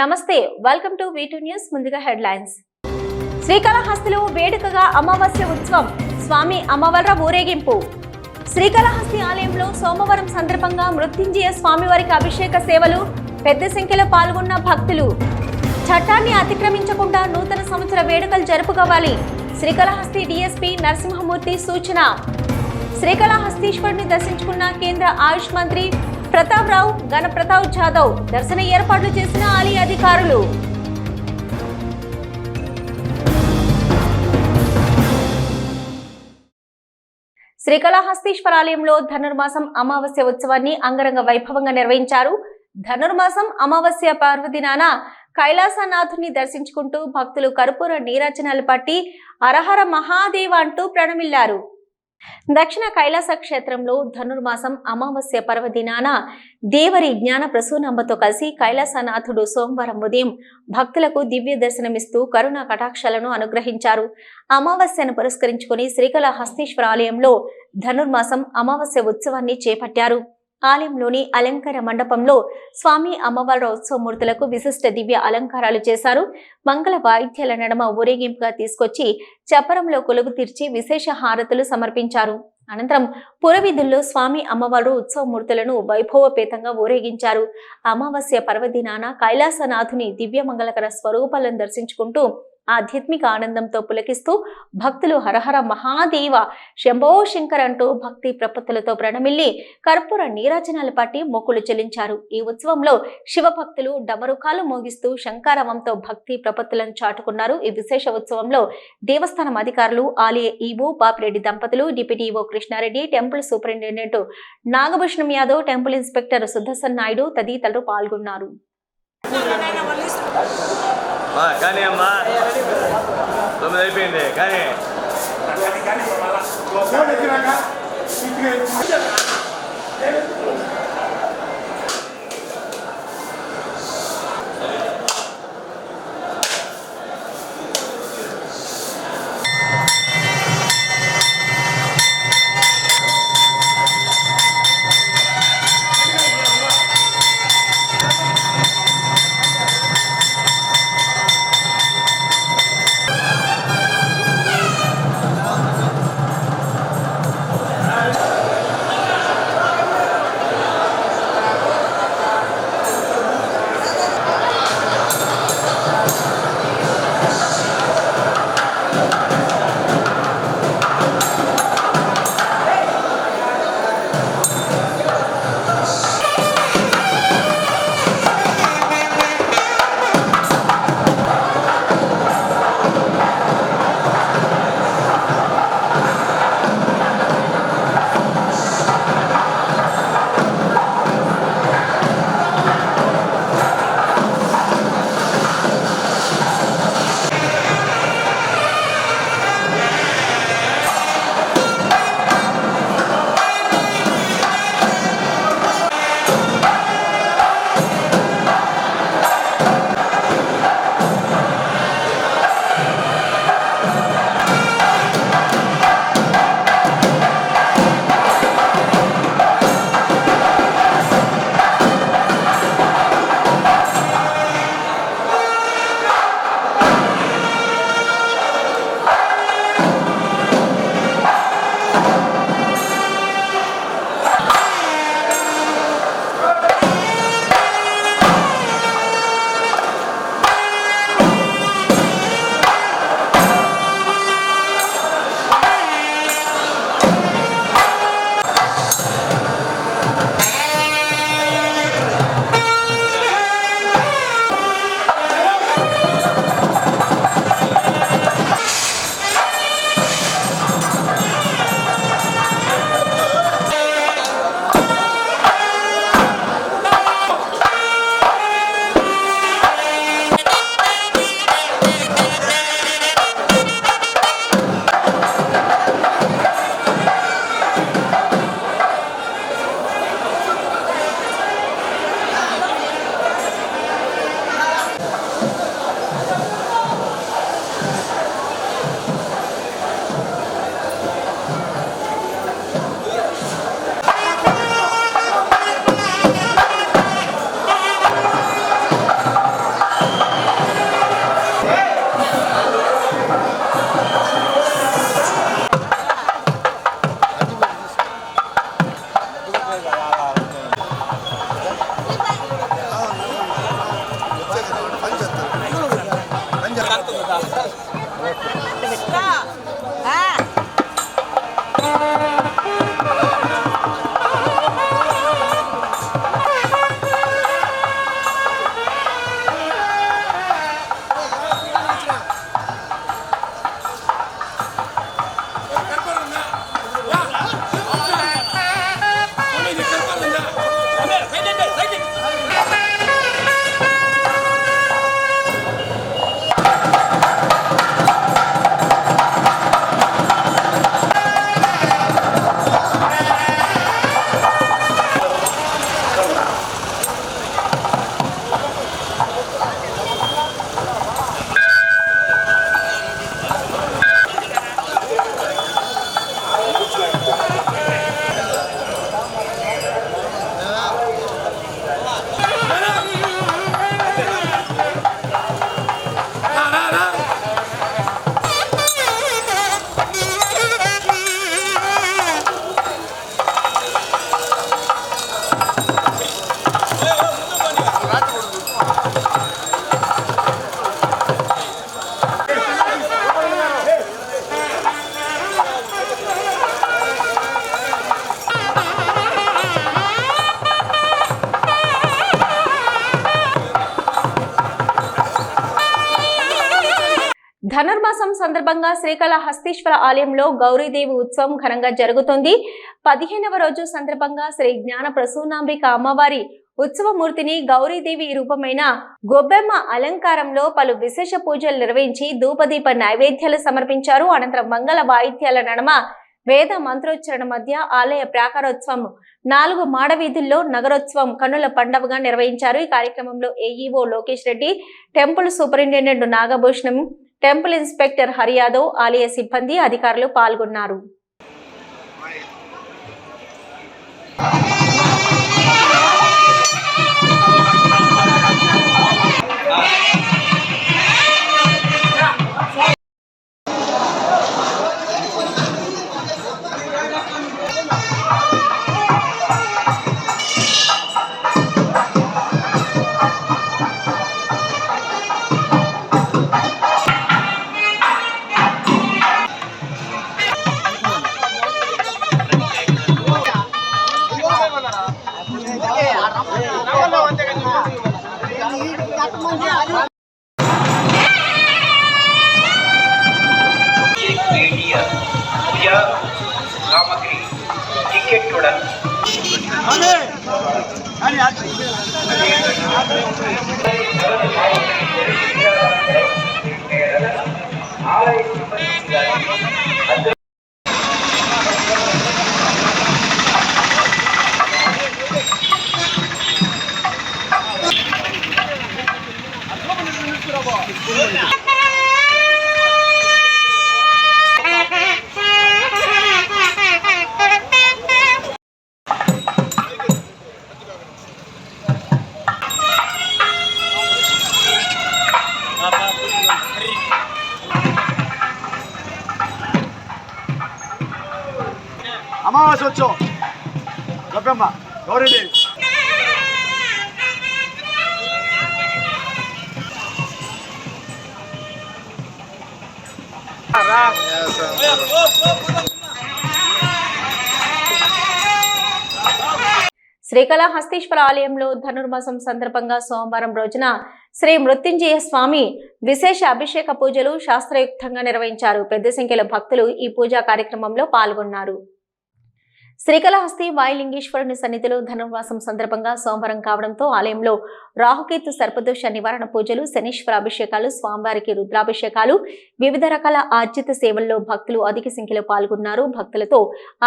నమస్తే welcome to V two news ముందుగా headlines శ్రీకాళహస్తిలో వేడుకగా అమావాస్య ఉత్సవం స్వామి అమ్మవార్ల ఊరేగింపు. శ్రీకాళహస్తి ఆలయంలో సోమవారం సందర్భంగా మృత్యుంజయ స్వామివారికి అభిషేక సేవలు పెద్ద సంఖ్యలో పాల్గొన్న భక్తులు. చట్టాన్ని అతిక్రమించకుండా నూతన సంవత్సర వేడుకలు జరుపుకోవాలి శ్రీకాళహస్తి డీఎస్పీ నరసింహమూర్తి సూచన. శ్రీకాళహస్తీశ్వరుని దర్శించుకున్న కేంద్ర ఆయుష్ మంత్రి ప్రతాప్ రావు గణ ప్రతాప్ జాదవ్ దర్శన ఏర్పాట్లు చేసిన ఆలయ అధికారులు. శ్రీకాళహస్తీశ్వర ఆలయంలో ధనుర్మాసం అమావాస్య ఉత్సవాన్ని అంగరంగ వైభవంగా నిర్వహించారు. ధనుర్మాసం అమావాస్య పర్వదినాన కైలాసనాథుని దర్శించుకుంటూ భక్తులు కర్పూర నీరాజనాలు పట్టి అరహర మహాదేవ అంటూ ప్రణమిల్లారు. దక్షిణ కైలాస క్షేత్రంలో ధనుర్మాసం అమావాస్య పర్వదినాన దేవరి జ్ఞాన ప్రసూనంబతో కలిసి కైలాసనాథుడు సోమవారం ఉదయం భక్తులకు దివ్య దర్శనమిస్తూ కరుణా కటాక్షాలను అనుగ్రహించారు. అమావాస్యను పురస్కరించుకుని శ్రీకాళహస్తీశ్వర ఆలయంలో ధనుర్మాసం అమావాస్య ఉత్సవాన్ని చేపట్టారు. ఆలయంలోని అలంకార మండపంలో స్వామి అమ్మవారి ఉత్సవమూర్తులకు విశిష్ట దివ్య అలంకారాలు చేశారు. మంగళ వాయిద్యాల నడమ ఊరేగింపుగా తీసుకొచ్చి చప్పరంలో కొలువు తీర్చి విశేష హారతులు సమర్పించారు. అనంతరం పురవిధుల్లో స్వామి అమ్మవారు ఉత్సవమూర్తులను వైభవపేతంగా ఊరేగించారు. అమావాస్య పర్వదినాన కైలాసనాథుని దివ్య మంగళకర స్వరూపాలను దర్శించుకుంటూ ఆధ్యాత్మిక ఆనందంతో పులకిస్తూ భక్తులు హరహర మహాదేవ శంభో శంకర్ అంటూ భక్తి ప్రపత్తులతో ప్రణమిల్లి కర్పూర నీరాజనాలు పట్టి మొక్కులు చెల్లించారు. ఈ ఉత్సవంలో శివభక్తులు డమరుకాలు మోగిస్తూ శంకారవంతో భక్తి ప్రపత్తులను చాటుకున్నారు. ఈ విశేష ఉత్సవంలో దేవస్థానం అధికారులు ఆలయ ఈవో పాపిరెడ్డి దంపతులు deputy Krishnareddy temple superintendent Nagabhushanam Yadav temple inspector Sudarshan Naidu తదితరులు పాల్గొన్నారు. Vale, Cane, más. No me depende, Cane. Cane, Cane, por favor. Cane, Cane, Cane. సందర్భంగా శ్రీకాళహస్తీశ్వర ఆలయంలో గౌరీదేవి ఉత్సవం ఘనంగా జరుగుతుంది. పదిహేనవ రోజు సందర్భంగా శ్రీ జ్ఞాన ప్రసూనాంబిక అమ్మవారి ఉత్సవమూర్తిని గౌరీదేవి రూపమైన గొబ్బెమ్మ అలంకారంలో పలు విశేష పూజలు నిర్వహించి ధూపదీప నైవేద్యాలు సమర్పించారు. అనంతరం మంగళ వాయిద్యాల నడమ వేద మంత్రోచ్చరణ మధ్య ఆలయ ప్రాకారోత్సవం నాలుగు మాడవీధుల్లో నగరోత్సవం కనుల పండవగా నిర్వహించారు. ఈ కార్యక్రమంలో AEO Lokesh Reddy temple superintendent Nagabhushanam temple inspector Hariyadav ఆలయ సిబ్బంది అధికారులు పాల్గొన్నారు. శ్రీకాళహస్తీశ్వర ఆలయంలో ధనుర్మాసం సందర్భంగా సోమవారం రోజున శ్రీ మృత్యుంజయ స్వామి విశేష అభిషేక పూజలు శాస్త్రయుక్తంగా నిర్వహించారు. పెద్ద సంఖ్యలో భక్తులు ఈ పూజా కార్యక్రమంలో పాల్గొన్నారు. శ్రీకళహస్తి వాయులింగేశ్వరుని సన్నిధిలో ధనుర్మాసం సందర్భంగా సోమవారం కావడంతో ఆలయంలో రాహుకేతు సర్పదోష నివారణ పూజలు శనీశ్వర అభిషేకాలు స్వామివారికి రుద్రాభిషేకాలు వివిధ రకాల ఆర్జిత సేవల్లో భక్తులు అధిక సంఖ్యలో పాల్గొన్నారు. భక్తులతో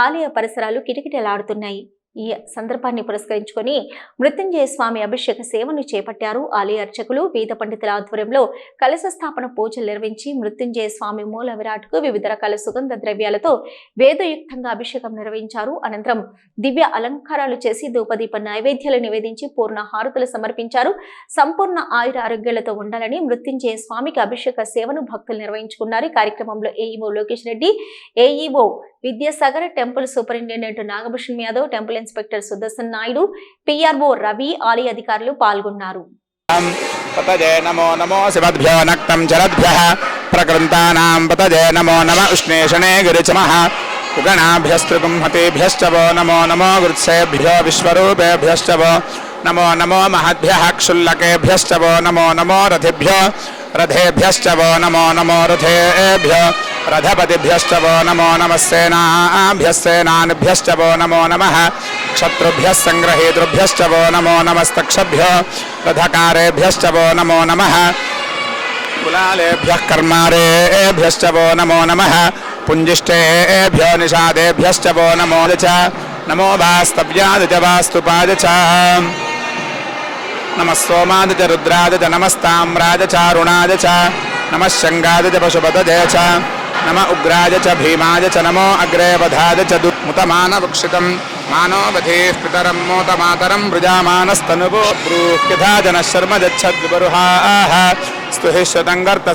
ఆలయ పరిసరాలు కిటకిటలాడుతున్నాయి. ఈ సందర్భాన్ని పురస్కరించుకొని మృత్యుంజయ స్వామి అభిషేక సేవను చేపట్టారు. ఆలయ అర్చకులు వేద పండితుల ఆధ్వర్యంలో కలశ స్థాపన పూజలు నిర్వహించి మృత్యుంజయ స్వామి మూల విరాట్కు వివిధ రకాల సుగంధ ద్రవ్యాలతో వేదయుక్తంగా అభిషేకం నిర్వహించారు. అనంతరం దివ్య అలంకారాలు చేసి దూపదీప నైవేద్యాలు నివేదించి పూర్ణ హారతులు సమర్పించారు. సంపూర్ణ ఆయుర ఆరోగ్యాలతో ఉండాలని మృత్యుంజయ స్వామికి అభిషేక సేవను భక్తులు నిర్వహించుకున్నారు. కార్యక్రమంలో AEO Lokesh Reddy AEO Vidyasagar temple superintendent Nagabhushan Yadav temple inspector Sudarshan Naidu PRO Ravi ఆలయ అధికారులు పాల్గొన్నారు. నమో నమో నక్తం నమో నమ ఉష్ణేషణే నమో నమో గృత్సేభ్యో విశ్వరూపేభ్యశ్చ नमो नमो महद्भ्यः क्षुल्लकेभ्यश्च वो नमो नमो रथिभ्यो रथेभ्यश्च वो नमो नमो रथेभ्यो रथपतिभ्यश्च वो नमो नमः सेनाभ्यः सेनानिभ्यश्च वो नमो नमः क्षत्रुभ्यः सङ्ग्रहेतृभ्यश्च वो नमो नमस्तक्षभ्यो रथकारेभ्यश्च वो नमो नमः कुलालेभ्यः कर्मारेभ्यश्च वो नमो नमः पुञ्जिष्टेभ्यो निषादेभ्यश्च वो नमो च नमो वास्तव्याद च वास्तुपाद च నమ సోమాది చ రుద్రాది చ నమస్తామ్రాజ చ రుణాది చ నమ శంగాది చ పశుపతదే చ నమ ఉగ్రాజ చ భీమాజ చ నమో అగ్రే వధాద చ దుర్ముతమానవక్షితం మానోవధేః పితరం మోతమాతరం వృజామానస్తనువో బ్రూహ్యథా జనశర్మ గచ్చద్విబరుహాः స్తుహిష్యతంగర్త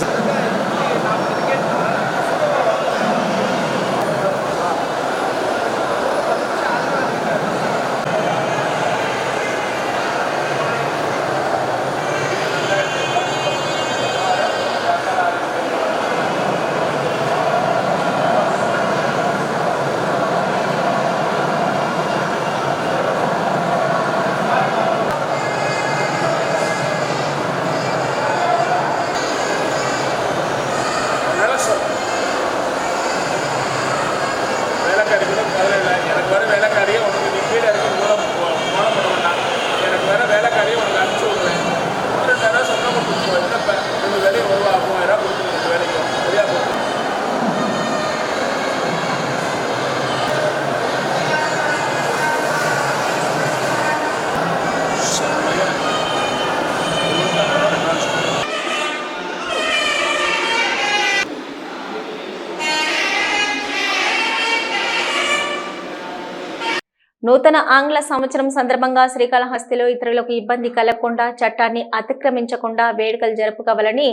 నూతన ఆంగ్ల సంవత్సరం సందర్భంగా శ్రీకాళహస్తిలో ఇతరులకు ఇబ్బంది కలగకుండా చట్టాన్ని అతిక్రమించకుండా వేడుకలు జరుపుకోవాలని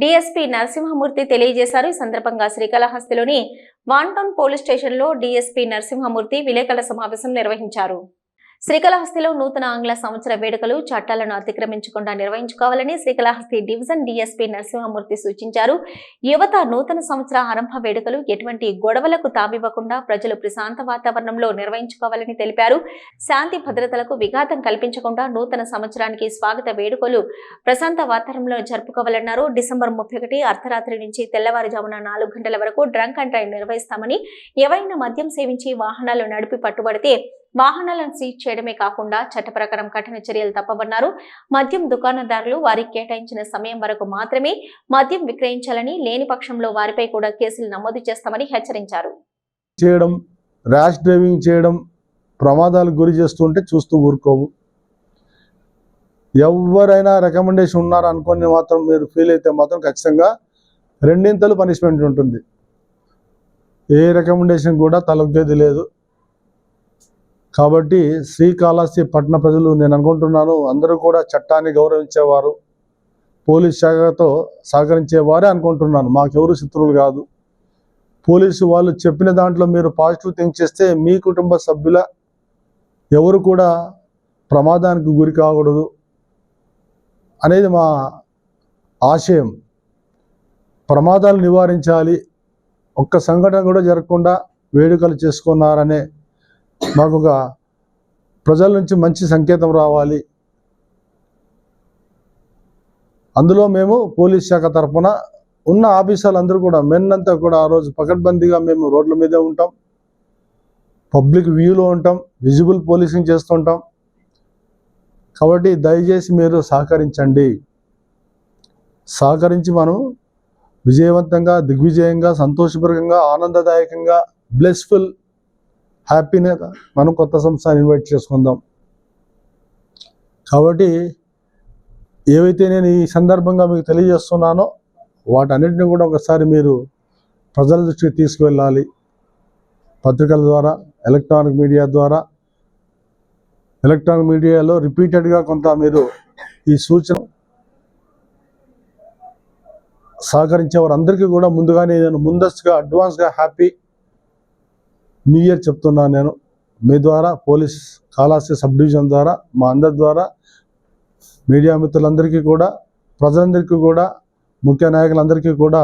డీఎస్పీ నరసింహమూర్తి తెలియజేశారు. ఈ సందర్భంగా శ్రీకాళహస్తిలోని వాన్ పోలీస్ స్టేషన్లో డీఎస్పీ నరసింహమూర్తి విలేకరుల సమావేశం నిర్వహించారు. శ్రీకాళహస్తిలో నూతన ఆంగ్ల సంవత్సర వేడుకలు చట్టాలను అతిక్రమించకుండా నిర్వహించుకోవాలని శ్రీకాళహస్తి డివిజన్ డీఎస్పీ నరసింహమూర్తి సూచించారు. యువత నూతన సంవత్సర ఆరంభ వేడుకలు ఎటువంటి గొడవలకు తావివ్వకుండా ప్రజలు ప్రశాంత వాతావరణంలో నిర్వహించుకోవాలని తెలిపారు. శాంతి భద్రతలకు విఘాతం కల్పించకుండా నూతన సంవత్సరానికి స్వాగత వేడుకలు ప్రశాంత వాతావరణంలో జరుపుకోవాలన్నారు. డిసెంబర్ ముప్పై ఒకటి అర్ధరాత్రి నుంచి తెల్లవారుజామున నాలుగు గంటల వరకు డ్రంక్ అండ్ డ్రైవ్ నిర్వహిస్తామని ఎవరైనా మద్యం సేవించి వాహనాలు నడిపి పట్టుబడితే వాహనాలను సీజ్ చేయడమే కాకుండా చట్ట ప్రకారం కఠిన చర్యలు తప్పవన్నారు. మద్యం దుకాణదారులు వారికి కేటాయించిన సమయం వరకు మాత్రమే మద్యం విక్రయించాలని లేని పక్షంలో వారిపై కూడా కేసులు నమోదు చేస్తామని హెచ్చరించారు. చేయడం ర్యాష్ డ్రైవింగ్ చేయడం ప్రమాదాలకు గురి చేస్తుంటే చూస్తూ ఊరుకోవు ఎవరైనా రికమెండేషన్ ఉన్నారు అనుకుని మాత్రం మీరు ఫీల్ అయితే మాత్రం ఖచ్చితంగా రెండింతలు పనిష్మెంట్ ఉంటుంది. ఏ రికమెండేషన్ కూడా తలొగ్గేది లేదు. కాబట్టి శ్రీకాళహస్తి పట్టణ ప్రజలు నేను అనుకుంటున్నాను అందరూ కూడా చట్టాన్ని గౌరవించేవారు పోలీస్ శాఖతో సహకరించేవారే అనుకుంటున్నాను. మాకెవరు శత్రువులు కాదు. పోలీసు వాళ్ళు చెప్పిన దాంట్లో మీరు పాజిటివ్ థింక్ చేస్తే మీ కుటుంబ సభ్యుల ఎవరు కూడా ప్రమాదానికి గురి కాకూడదు అనేది మా ఆశయం. ప్రమాదాలు నివారించాలి. ఒక్క సంఘటన కూడా జరగకుండా వేడుకలు చేసుకున్నారనే మాకు ఒక ప్రజల నుంచి మంచి సంకేతం రావాలి. అందులో మేము పోలీస్ శాఖ తరఫున ఉన్న ఆఫీసర్లు అందరూ కూడా మెన్ అంతా కూడా ఆ రోజు పకడ్బందీగా మేము రోడ్ల మీదే ఉంటాం. పబ్లిక్ వ్యూలో ఉంటాం. విజిబుల్ పోలీసింగ్ చేస్తుంటాం కాబట్టి దయచేసి మీరు సహకరించండి. సహకరించి మనం విజయవంతంగా దిగ్విజయంగా సంతోషపరంగా ఆనందదాయకంగా బ్లెస్ఫుల్ హ్యాపీనే మనం కొత్త సంస్థను ఇన్వైట్ చేసుకుందాం. కాబట్టి ఏవైతే నేను ఈ సందర్భంగా మీకు తెలియజేస్తున్నానో వాటన్నిటిని కూడా ఒకసారి మీరు ప్రజల దృష్టికి తీసుకువెళ్ళాలి. పత్రికల ద్వారా ఎలక్ట్రానిక్ మీడియా ద్వారా. ఎలక్ట్రానిక్ మీడియాలో రిపీటెడ్గా కొంత మీరు ఈ సూచన సహకరించే వారందరికీ కూడా ముందుగానే నేను ముందస్తుగా అడ్వాన్స్గా హ్యాపీ న్యూ ఇయర్ చెప్తున్నాను నేను. మీ ద్వారా పోలీస్ కాళాస్తి సబ్ డివిజన్ ద్వారా మా అందరి ద్వారా మీడియా మిత్రులందరికీ కూడా ప్రజలందరికీ కూడా ముఖ్య నాయకులందరికీ కూడా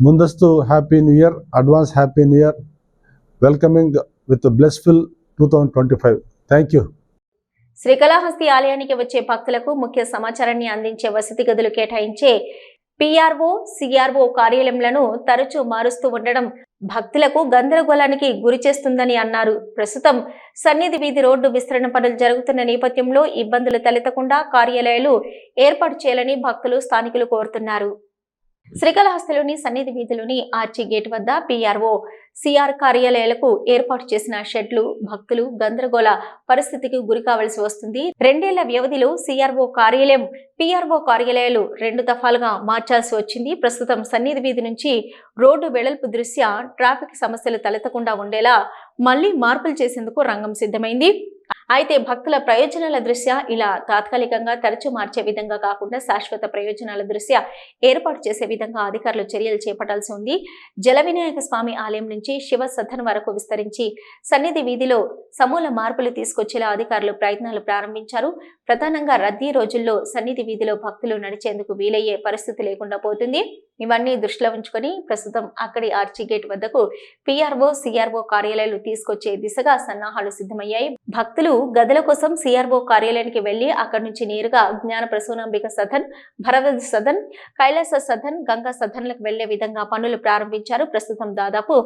ముందస్తు happy new year advance happy new year welcoming with blessful two thousand twenty five thank you Srikalahasti ఆలయానికి వచ్చే భక్తులకు ముఖ్య సమాచారాన్ని అందించే వసతి గదులు కేటాయించే పిఆర్ఓ సిఆర్ఓ కార్యాలయంలను తరచూ మారుస్తూ ఉండడం భక్తులకు గందరగోళానికి గురి చేస్తుందని అన్నారు. ప్రస్తుతం సన్నిధి వీధి రోడ్డు విస్తరణ పనులు జరుగుతున్న నేపథ్యంలో ఇబ్బందులు తలెత్తకుండా కార్యాలయాలు ఏర్పాటు చేయాలని భక్తులు స్థానికులు కోరుతున్నారు. శ్రీకాళహస్తిలోని సన్నిధి వీధిలోని ఆర్చి గేట్ వద్ద పిఆర్ఓ సిఆర్ కార్యాలయాలకు ఏర్పాటు చేసిన షెడ్లు భక్తులు గందరగోళ పరిస్థితికి గురి కావలసి వస్తుంది. రెండేళ్ళ వ్యవధిలో సిఆర్ఓ కార్యాలయం పిఆర్ఓ కార్యాలయాలు రెండు దఫాలుగా మార్చాల్సి వచ్చింది. ప్రస్తుతం సన్నిధి వీధి నుంచి రోడ్డు వెడల్పు దృష్ట్యా ట్రాఫిక్ సమస్యలు తలెత్తకుండా ఉండేలా మళ్ళీ మార్పులు చేసేందుకు రంగం సిద్ధమైంది. అయితే భక్తుల ప్రయోజనాల దృష్ట్యా ఇలా తాత్కాలికంగా తరచూ మార్చే విధంగా కాకుండా శాశ్వత ప్రయోజనాల దృష్ట్యా ఏర్పాటు చేసే విధంగా అధికారులు చర్యలు చేపట్టాల్సి ఉంది. జల వినాయక స్వామి ఆలయం నుంచి శివ సదన్ వరకు విస్తరించి సన్నిధి వీధిలో సమూల మార్పులు తీసుకొచ్చేలా అధికారులు ప్రయత్నాలు ప్రారంభించారు. ప్రధానంగా రద్దీ రోజుల్లో సన్నిధి వీధిలో భక్తులు నడిచేందుకు వీలయ్యే పరిస్థితి లేకుండా పోతుంది. ఇవన్నీ దృష్టిలో ఉంచుకొని ప్రస్తుతం అక్కడి ఆర్చి గేట్ వద్దకు పిఆర్ఓ సిఆర్ఓ కార్యాలయాలు తీసుకొచ్చే దిశగా సన్నాహాలు సిద్ధమయ్యాయి. భక్తులు గదుల కోసం సిఆర్ఓ కార్యాలయానికి వెళ్ళి అక్కడి నుంచి నేరుగా జ్ఞాన ప్రసూనాంబిక సదన్ భరవద్ సదన్ కైలాస సదన్ గంగా సదన్లకు వెళ్ళే విధంగా పనులు ప్రారంభించారు. ప్రస్తుతం దాదాపు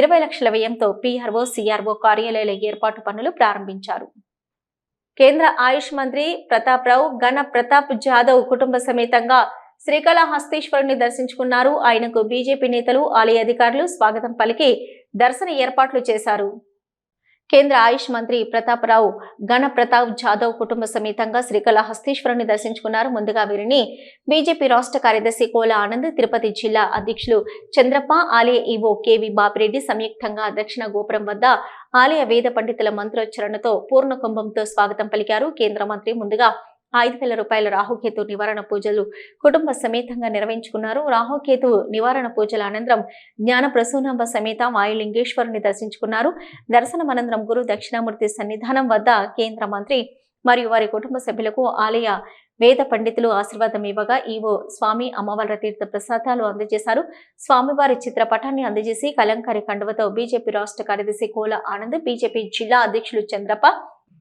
ఇరవై లక్షల వ్యయంతో పిఆర్ఓ సిఆర్ఓ కార్యాలయాల ఏర్పాటు పనులు ప్రారంభించారు. కేంద్ర ఆయుష్ మంత్రి ప్రతాప్ రావు గణ ప్రతాప్ జాదవ్ కుటుంబ సమేతంగా శ్రీకాళహస్తీశ్వరుని దర్శించుకున్నారు. ఆయనకు బీజేపీ నేతలు ఆలయ అధికారులు స్వాగతం పలికి దర్శన ఏర్పాట్లు చేశారు. కేంద్ర ఆయుష్ మంత్రి ప్రతాపరావు గణ ప్రతాప్ జాదవ్ కుటుంబ సమేతంగా శ్రీకాళహస్తీశ్వరుని దర్శించుకున్నారు. ముందుగా వీరిని బీజేపీ రాష్ట్ర కార్యదర్శి కోల ఆనంద్ తిరుపతి జిల్లా అధ్యక్షులు చంద్రప్ప ఆలయ ఈవో కేవి బాపిరెడ్డి సంయుక్తంగా దక్షిణ గోపురం వద్ద ఆలయ వేద పండితుల మంత్రోచ్చరణతో పూర్ణ కుంభంతో స్వాగతం పలికారు. కేంద్ర మంత్రి ముందుగా ఐదు వేల రూపాయల రాహుకేతు నివారణ పూజలు కుటుంబ సమేతంగా నిర్వహించుకున్నారు. రాహుకేతు నివారణ పూజల అనంతరం జ్ఞాన ప్రసూనాంబ సమేత వాయులింగేశ్వరుని దర్శించుకున్నారు. దర్శనం అనంతరం గురు దక్షిణామూర్తి సన్నిధానం వద్ద కేంద్ర మంత్రి మరియు వారి కుటుంబ సభ్యులకు ఆలయ వేద పండితులు ఆశీర్వాదం ఇవ్వగా ఈవో స్వామి అమ్మవార్ల తీర్థ ప్రసాదాలు అందజేశారు. స్వామివారి చిత్రపటాన్ని అందజేసి కలంకారి కండువతో బీజేపీ రాష్ట్ర కార్యదర్శి కోల ఆనంద్ బీజేపీ జిల్లా అధ్యక్షులు చంద్రప్ప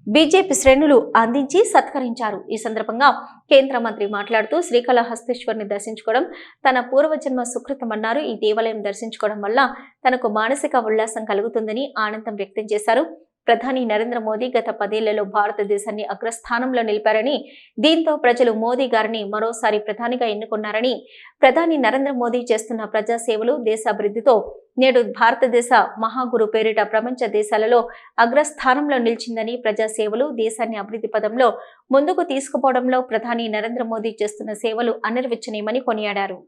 బీజేపీ శ్రేణులు అందించి సత్కరించారు. ఈ సందర్భంగా కేంద్ర మంత్రి మాట్లాడుతూ శ్రీకాళహస్తీశ్వరుని దర్శించుకోవడం తన పూర్వజన్మ సుకృతమన్నారు ఈ దేవాలయం దర్శించుకోవడం వల్ల తనకు మానసిక ఉల్లాసం కలుగుతుందని ఆనందం వ్యక్తం చేశారు. ప్రధాని నరేంద్ర మోదీ గత పదేళ్ళలో భారతదేశాన్ని అగ్రస్థానంలో నిలిపారని దీంతో ప్రజలు మోదీ గారిని మరోసారి ప్రధానిగా ఎన్నుకున్నారని ప్రధాని నరేంద్ర మోదీ చేస్తున్న ప్రజాసేవలు దేశాభివృద్ధితో నేడు భారతదేశ మహాగురు పేరిట ప్రపంచ దేశాలలో అగ్రస్థానంలో నిలిచిందని ప్రజాసేవలు దేశాన్ని అభివృద్ధి పదంలో ముందుకు తీసుకుపోవడంలో ప్రధాని నరేంద్ర మోదీ చేస్తున్న సేవలు అనిర్వచనీయమని కొనియాడారు.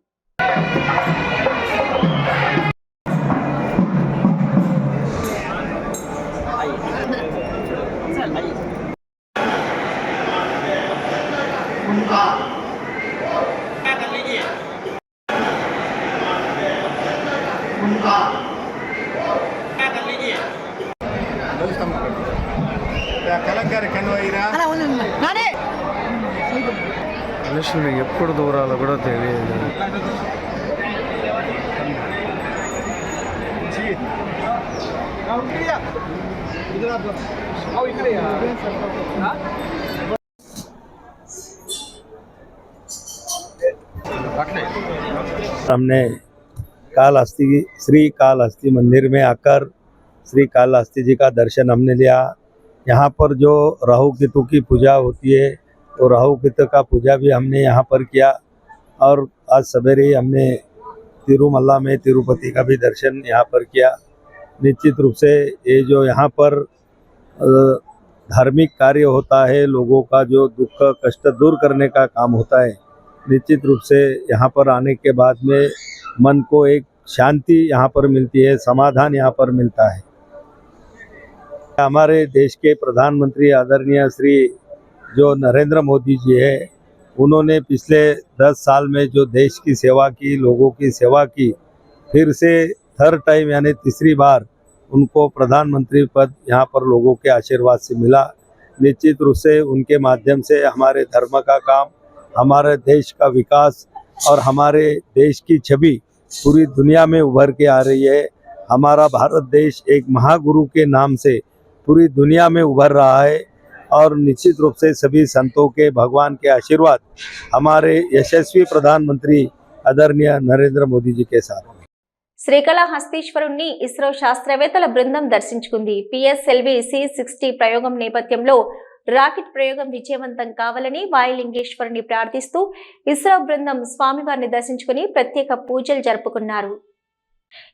కలంకారి కన్వయ్యరా మనుషులు ఎప్పుడు దూరాలో కూడా తెలియదు हमने कालहस्ती श्री कालहस्ती मंदिर में आकर श्री कालहस्ती जी का दर्शन हमने लिया यहाँ पर जो राहु केतु की पूजा होती है तो राहु केतु का पूजा भी हमने यहाँ पर किया और आज सवेरे हमने तिरुमल्ला में तिरुपति का भी दर्शन यहाँ पर किया। निश्चित रूप से ये जो यहाँ पर धार्मिक कार्य होता है, लोगों का जो दुख, कष्ट दूर करने का काम होता है, निश्चित रूप से यहाँ पर आने के बाद में मन को एक शांति यहाँ पर मिलती है, समाधान यहाँ पर मिलता है। हमारे देश के प्रधानमंत्री आदरणीय श्री जो नरेंद्र मोदी जी है, उन्होंने पिछले दस साल में जो देश की सेवा की, लोगों की सेवा की, फिर से थर्ड टाइम यानी तीसरी बार उनको प्रधानमंत्री पद यहाँ पर लोगों के आशीर्वाद से मिला। निश्चित रूप से उनके माध्यम से हमारे धर्म का काम, हमारे देश का विकास और हमारे देश की छवि पूरी दुनिया में उभर के आ रही है। हमारा भारत देश एक महागुरु के नाम से पूरी दुनिया में उभर रहा है और निश्चित रूप से सभी संतों के भगवान के आशीर्वाद हमारे यशस्वी प्रधानमंत्री आदरणीय नरेंद्र मोदी जी के साथ हैं। శ్రీకాళహస్తీశ్వరుణ్ణి ఇస్రో శాస్త్రవేత్తల బృందం దర్శించుకుంది పిఎస్ఎల్వి సి సిక్స్టీ ప్రయోగం నేపథ్యంలో రాకెట్ ప్రయోగం విజయవంతం కావాలని వాయులింగేశ్వరుని ప్రార్థిస్తూ ఇస్రో బృందం స్వామివారిని దర్శించుకుని ప్రత్యేక పూజలు జరుపుకున్నారు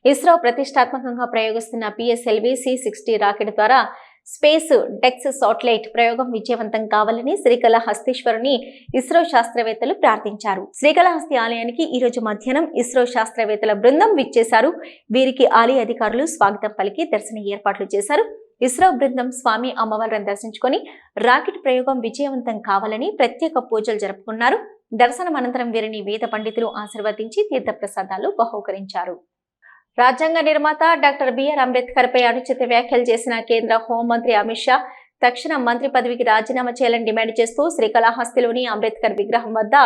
ఇస్రో ప్రతిష్టాత్మకంగా ప్రయోగిస్తున్న పిఎస్ఎల్వి సి సిక్స్టీ రాకెట్ ద్వారా స్పేస్ డెక్స్ సాటిలైట్ ప్రయోగం విజయవంతం కావాలని శ్రీకళహస్తీశ్వరుని ఇస్రో శాస్త్రవేత్తలు ప్రార్థించారు. శ్రీకళహస్తి ఆలయానికి ఈ రోజు మధ్యాహ్నం ఇస్రో శాస్త్రవేత్తల బృందం విచ్చేశారు. వీరికి ఆలయ అధికారులు స్వాగతం పలికి దర్శన ఏర్పాట్లు చేశారు. ఇస్రో బృందం స్వామి అమ్మవారిని దర్శించుకొని రాకెట్ ప్రయోగం విజయవంతం కావాలని ప్రత్యేక పూజలు జరుపుకున్నారు. దర్శనం అనంతరం వీరిని వేద పండితులు ఆశీర్వదించి తీర్థప్రసాదాలు బహూకరించారు. రాజ్యాంగ నిర్మాత డాక్టర్ బిఆర్ అంబేద్కర్ పై అనుచిత వ్యాఖ్యలు చేసిన కేంద్ర హోంమంత్రి అమిత్ షా తక్షణ మంత్రి పదవికి రాజీనామా చేయాలని డిమాండ్ చేస్తూ శ్రీకాళహస్తిలోని అంబేద్కర్ విగ్రహం వద్ద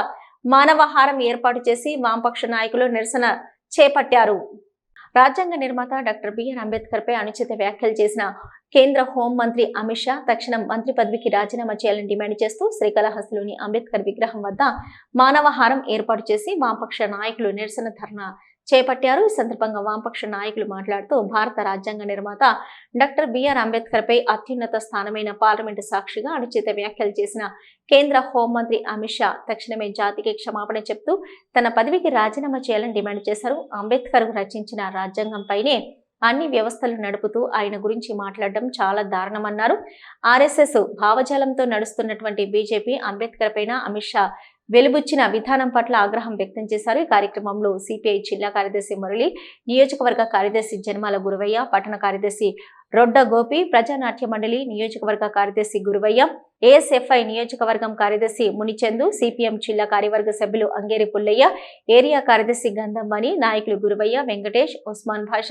మానవహారం ఏర్పాటు చేసి వామపక్ష నాయకులు నిరసన చేపట్టారు. రాజ్యాంగ నిర్మాత డాక్టర్ బిఆర్ అంబేద్కర్ పై అనుచిత వ్యాఖ్యలు చేసిన కేంద్ర హోం మంత్రి అమిత్ షా తక్షణం మంత్రి పదవికి రాజీనామా చేయాలని డిమాండ్ చేస్తూ శ్రీకాళహస్తిలోని అంబేద్కర్ విగ్రహం వద్ద మానవహారం ఏర్పాటు చేసి వామపక్ష నాయకులు నిరసన ధర్నా చేపట్టారు. ఈ సందర్భంగా వామపక్ష నాయకులు మాట్లాడుతూ భారత రాజ్యాంగ నిర్మాత డాక్టర్ బిఆర్ అంబేద్కర్ పై అత్యున్నత స్థానమైన పార్లమెంటు సాక్షిగా అనుచిత వ్యాఖ్యలు చేసిన కేంద్ర హోంమంత్రి అమిత్ షా తక్షణమే జాతికి క్షమాపణ చెప్తూ తన పదవికి రాజీనామా చేయాలని డిమాండ్ చేశారు. అంబేద్కర్ రచించిన రాజ్యాంగంపైనే అన్ని వ్యవస్థలు నడుపుతూ ఆయన గురించి మాట్లాడడం చాలా దారుణమన్నారు. ఆర్ఎస్ఎస్ భావజాలంతో నడుస్తున్నటువంటి బీజేపీ అంబేద్కర్ పైన అమిత్ షా వెలుబుచ్చిన విధానం పట్ల ఆగ్రహం వ్యక్తం చేశారు. ఈ కార్యక్రమంలో సిపిఐ జిల్లా కార్యదర్శి మురళి నియోజకవర్గ కార్యదర్శి జన్మాల గురువయ్య పట్టణ కార్యదర్శి రొడ్డ గోపి ప్రజానాట్య మండలి నియోజకవర్గ కార్యదర్శి గురువయ్య ఏఎస్ఎఫ్ఐ నియోజకవర్గం కార్యదర్శి మునిచందు సిపిఎం జిల్లా కార్యవర్గ సభ్యులు అంగేరి పుల్లయ్య ఏరియా కార్యదర్శి గంధమ్మని నాయకులు గురువయ్య వెంకటేష్ ఉస్మాన్ భాష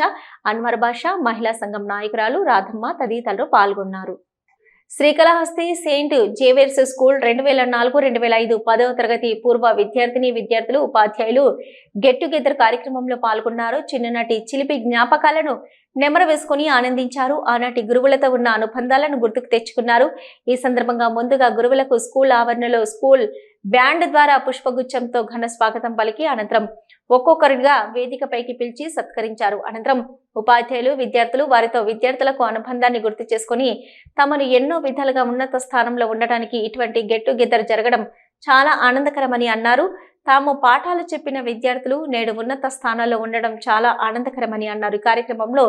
అన్వర్ భాష మహిళా సంఘం నాయకురాలు రాధమ్మ తదితరులు పాల్గొన్నారు. శ్రీకాళహస్తి సెయింట్ జేవేర్స్ స్కూల్ రెండు వేల నాలుగు రెండు వేల ఐదు పదవ తరగతి పూర్వ విద్యార్థిని విద్యార్థులు ఉపాధ్యాయులు గెట్ టుగెదర్ కార్యక్రమంలో పాల్గొన్నారు. చిన్ననాటి చిలిపి జ్ఞాపకాలను నెమర వేసుకుని ఆనందించారు. ఆనాటి గురువులతో ఉన్న అనుబంధాలను గుర్తుకు తెచ్చుకున్నారు. ఈ సందర్భంగా ముందుగా గురువులకు స్కూల్ ఆవరణలో స్కూల్ బ్యాండ్ ద్వారా పుష్పగుచ్చంతో ఘన స్వాగతం పలికి అనంతరం ఒక్కొక్కరిగా వేదికపైకి పిలిచి సత్కరించారు. అనంతరం ఉపాధ్యాయులు విద్యార్థులు వారితో విద్యార్థులకు అనుబంధాన్ని గుర్తు చేసుకుని తమను ఎన్నో విధాలుగా ఉన్నత స్థానంలో ఉండటానికి ఇటువంటి గెట్ టుగెదర్ జరగడం చాలా ఆనందకరమని అన్నారు. తాము పాఠాలు చెప్పిన విద్యార్థులు నేడు ఉన్నత స్థానాల్లో ఉండడం చాలా ఆనందకరమని అన్నారు. కార్యక్రమంలో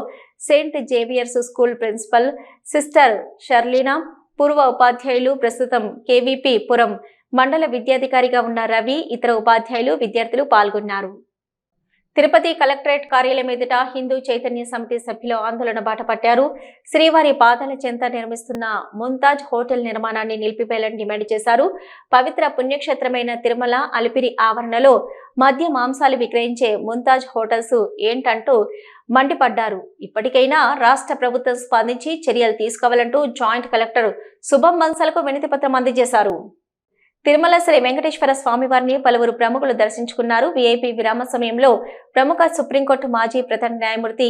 saint Xavier's school principal sister Sharleena పూర్వ ఉపాధ్యాయులు ప్రస్తుతం కేవీపీ పురం మండల విద్యాధికారిగా ఉన్న రవి ఇతర ఉపాధ్యాయులు విద్యార్థులు పాల్గొన్నారు. తిరుపతి కలెక్టరేట్ కార్యాలయం ఎదుట హిందూ చైతన్య సమితి సభ్యులు ఆందోళన బాట పట్టారు. శ్రీవారి పాదాల చెంత నిర్మిస్తున్న ముంతాజ్ హోటల్ నిర్మాణాన్ని నిలిపివేయాలని డిమాండ్ చేశారు. పవిత్ర పుణ్యక్షేత్రమైన తిరుమల అలిపిరి ఆవరణలో మద్య మాంసాలు విక్రయించే ముంతాజ్ హోటల్స్ ఏంటంటూ మండిపడ్డారు. ఇప్పటికైనా రాష్ట్ర ప్రభుత్వం స్పందించి చర్యలు తీసుకోవాలంటూ జాయింట్ కలెక్టర్ శుభం బన్సలకు వినతి పత్రం అందజేశారు. తిరుమల శ్రీ వెంకటేశ్వర స్వామివారిని పలువురు ప్రముఖులు దర్శించుకున్నారు. విఐపి విరామ సమయంలో ప్రముఖ సుప్రీంకోర్టు మాజీ ప్రధాన న్యాయమూర్తి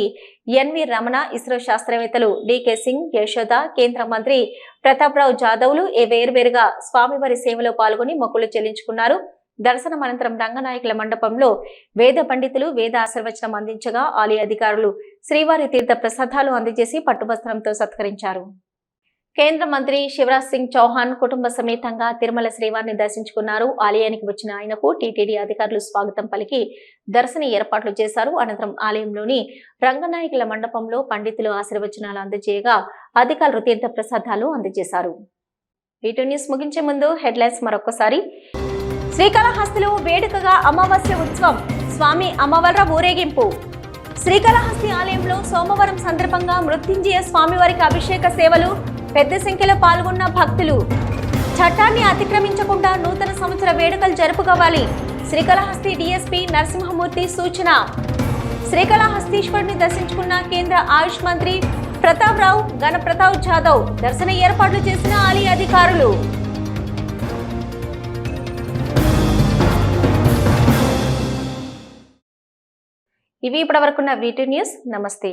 ఎన్వి రమణ ఇస్రో శాస్త్రవేత్తలు డికే సింగ్ యశోద కేంద్ర మంత్రి ప్రతాప్రావు జాదవ్లు ఏ వేర్వేరుగా స్వామివారి సేవలో పాల్గొని మొక్కులు చెల్లించుకున్నారు. దర్శనం అనంతరం రంగనాయకుల మండపంలో వేద పండితులు వేద ఆశీర్వచనం అందించగా ఆలయ అధికారులు శ్రీవారి తీర్థ ప్రసాదాలు అందజేసి పట్టువస్త్రంతో సత్కరించారు. కేంద్ర మంత్రి శివరాజ్ సింగ్ చౌహాన్ కుటుంబ సమేతంగా తిరుమల శ్రీవారిని దర్శించుకున్నారు. ఆలయానికి వచ్చిన ఆయనకు టీటీడీ అధికారులు స్వాగతం పలికి దర్శన ఏర్పాట్లు చేశారు. అనంతరం ఆలయంలోని రంగనాయకుల మండపంలో పండితులు ఆశీర్వచనాలు అందజేయగా అధికారులు తీర్థ ప్రసాదాలు అందజేశారు. వీటి న్యూస్ ముగించే ముందు హెడ్లైన్స్ మరొకసారి శ్రీకాళహస్తిలో వేడుకగా అమావాస్య ఉత్సవం. స్వామి అమ్మవార్ల ఊరేగింపు. శ్రీకాళహస్తి ఆలయంలో సోమవారం సందర్భంగా మృత్యుంజయ స్వామివారికి అభిషేక సేవలు పెద్ద సంఖ్యలో పాల్గొన్న భక్తులు. చట్టాన్ని అతిక్రమించకుండా నూతన సంవత్సర వేడుకలు జరుపుకోవాలి. శ్రీకాళహస్తి డిఎస్పీ నరసింహమూర్తి సూచన. శ్రీకాళహస్తీశ్వరుని దర్శించుకున్న కేంద్ర ఆయుష్ మంత్రి ప్రతాప్ రావు గణప్రతాప్ జాదవ్ దర్శన ఏర్పాట్లు చేసిన ఆలయ అధికారులు. ఇవి ఇప్పటివరకున్న వీటి న్యూస్. నమస్తే.